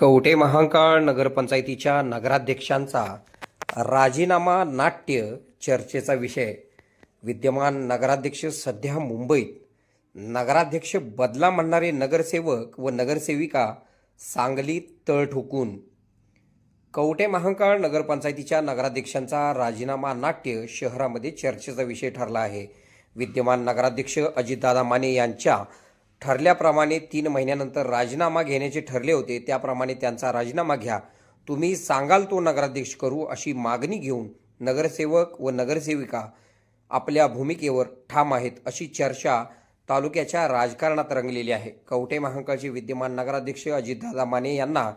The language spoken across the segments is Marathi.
कवठे महांकाळ नगरपंचायतीच्या नगराध्यक्षांचा राजीनामा नाट्य चर्चेचा विषय. विद्यमान नगराध्यक्ष सध्या मुंबईत. नगराध्यक्ष बदला म्हणणारे नगरसेवक व नगरसेविका सांगलीत तळ ठोकून. कवठे महांकाळ नगरपंचायतीच्या नगराध्यक्षांचा राजीनामा नाट्य शहरामध्ये चर्चेचा विषय ठरला आहे. विद्यमान नगराध्यक्ष अजितदादा माने यांच्या ठरल्याप्रमाणे तीन महिन्यानंतर राजीनामा घेण्याचे ठरले होते. त्याप्रमाणे त्यांचा राजीनामा घ्या. तुम्ही सांगाल तो नगराध्यक्ष करू अशी मागणी घेऊन नगरसेवक व नगरसेविका आपल्या भूमिकेवर ठाम आहेत अशी चर्चा तालुक्याच्या राजकारणात रंगलेली आहे. कवटे महांकाळचे विद्यमान नगराध्यक्ष अजितदादा माने यांना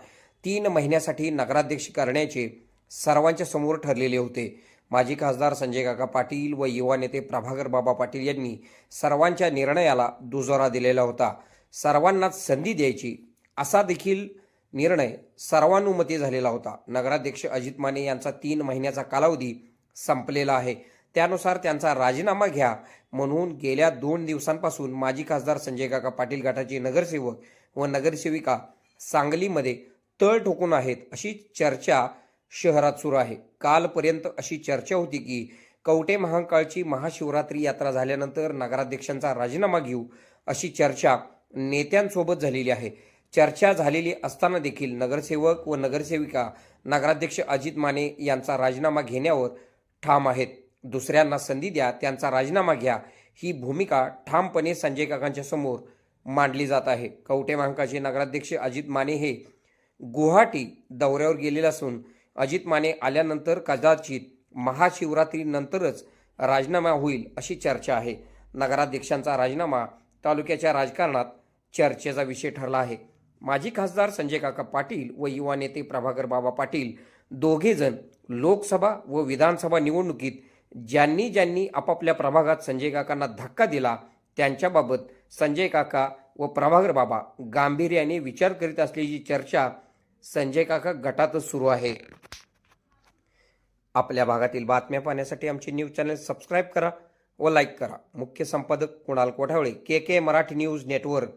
तीन महिन्यासाठी नगराध्यक्ष करण्याचे सर्वांच्या समोर ठरलेले होते. माजी खासदार संजय काका पाटील व युवा नेते प्रभाकर बाबा पाटील यांनी सर्वांच्या निर्णयाला दुजोरा दिलेला होता. सर्वांनाच संधी द्यायची असा देखील निर्णय सर्वानुमती झालेला होता. नगराध्यक्ष अजित माने यांचा तीन महिन्याचा कालावधी संपलेला आहे. त्यानुसार त्यांचा राजीनामा घ्या म्हणून गेल्या दोन दिवसांपासून माजी खासदार संजय काका पाटील गटाचे नगरसेवक व नगरसेविका सांगलीमध्ये तळ ठोकून आहेत अशी चर्चा शहरात सुरू आहे. कालपर्यंत अशी चर्चा होती की कवटे महांकाळची महाशिवरात्री यात्रा झाल्यानंतर नगराध्यक्षांचा राजीनामा घेऊ अशी चर्चा नेत्यांसोबत झालेली आहे. चर्चा झालेली असताना देखील नगरसेवक व नगरसेविका नगराध्यक्ष अजित माने यांचा राजीनामा घेण्यावर ठाम आहेत. दुसऱ्यांना संधी द्या त्यांचा राजीनामा घ्या. ही भूमिका ठामपणे संजय काकांच्या समोर मांडली जात आहे. कवटे महांकाचे नगराध्यक्ष अजित माने हे गुवाहाटी दौऱ्यावर गेलेले असून अजित माने आल्यानंतर कदाचित महाशिवरात्रीनंतरच राजीनामा होईल अशी चर्चा आहे. नगराध्यक्षांचा राजीनामा तालुक्याच्या राजकारणात चर्चेचा विषय ठरला आहे. माजी खासदार संजय काका पाटील व युवा नेते प्रभाकर बाबा पाटील दोघेजण लोकसभा व विधानसभा निवडणुकीत ज्यांनी ज्यांनी आपापल्या प्रभागात संजय काकांना धक्का दिला त्यांच्याबाबत संजय काका व प्रभाकर बाबा गांभीर्याने विचार करीत असल्याची चर्चा संजय काका गटातच सुरू आहे. आपल्या भागातील बातम्या पाहण्यासाठी आमचे न्यूज चॅनल सबस्क्राईब करा व लाईक करा. मुख्य संपादक Kunal Kothawale K K Marathi news network.